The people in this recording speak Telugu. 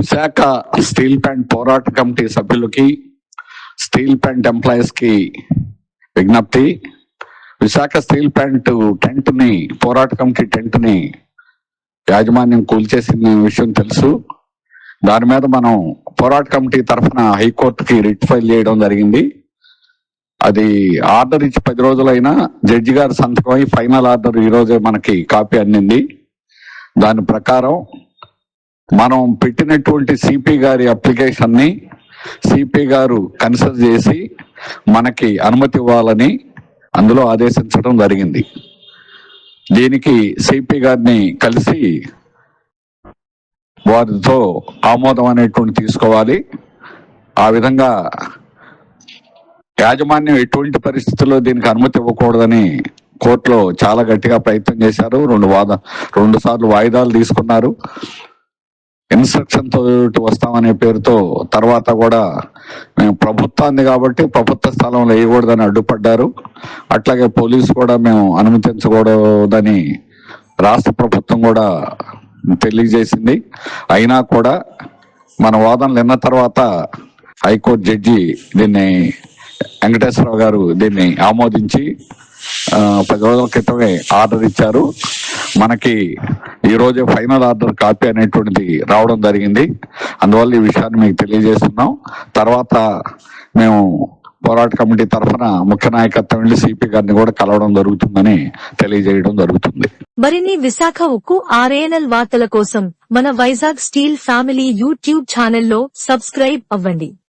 విశాఖ స్టీల్ ప్యాంట్ పోరాట కమిటీ సభ్యులకి స్టీల్ ప్యాంట్ ఎంప్లాయీస్కి విజ్ఞప్తి. విశాఖ స్టీల్ ప్యాంట్ టెంట్ని పోరాట కమిటీ టెంట్ని యాజమాన్యం కూల్చేసిన విషయం తెలుసు. దాని మీద మనం పోరాట కమిటీ తరఫున హైకోర్టుకి రిట్ ఫైల్ చేయడం జరిగింది. అది ఆర్డర్ ఇచ్చి పది రోజులైనా జడ్జి గారి సంతకం అయి ఫైనల్ ఆర్డర్ ఈరోజే మనకి కాపీ అందింది. దాని ప్రకారం మనం పెట్టినటువంటి సిపి గారి అప్లికేషన్ని సిపి గారు కన్సిడర్ చేసి మనకి అనుమతి ఇవ్వాలని అందులో ఆదేశించడం జరిగింది. దీనికి సిపి గారిని కలిసి వారితో ఆమోదం అనేటువంటి తీసుకోవాలి. ఆ విధంగా యాజమాన్యం ఎటువంటి పరిస్థితుల్లో దీనికి అనుమతి ఇవ్వకూడదని కోర్టులో చాలా గట్టిగా ప్రయత్నం చేశారు. రెండు వాద రెండు సార్లు వాయిదాలు తీసుకున్నారు. ఇన్స్ట్రక్షన్ తోటి వస్తామనే పేరుతో తర్వాత కూడా మేము ప్రభుత్వాన్ని కాబట్టి ప్రభుత్వ స్థలంలో వేయకూడదని అడ్డుపడ్డారు. అట్లాగే పోలీసు కూడా మేము అనుమతించకూడదని రాష్ట్ర ప్రభుత్వం కూడా తెలియజేసింది. అయినా కూడా మన వాదనలు విన్న తర్వాత హైకోర్టు జడ్జి దీన్ని వెంకటేశ్వరరావు గారు దీన్ని ఆమోదించి పది రోజుల క్రితమే ఆర్డర్ ఇచ్చారు. మనకి ఈ రోజు ఫైనల్ ఆర్డర్ కాపీ అనేటువంటిది రావడం జరిగింది. అందువల్ల ఈ విషయాన్ని మీకు తెలియజేస్తున్నాం. తర్వాత మేము పోరాట కమిటీ తరఫున ముఖ్య నాయకత్వం వెళ్ళి సిపి గారిని కూడా కలవడం జరుగుతుందని తెలియజేయడం జరుగుతుంది. మరిన్ని విశాఖ ఉక్కు ఆర్ఏఎన్ఎల్ వార్తల కోసం మన వైజాగ్ స్టీల్ ఫ్యామిలీ యూట్యూబ్ ఛానల్లో సబ్స్క్రైబ్ అవ్వండి.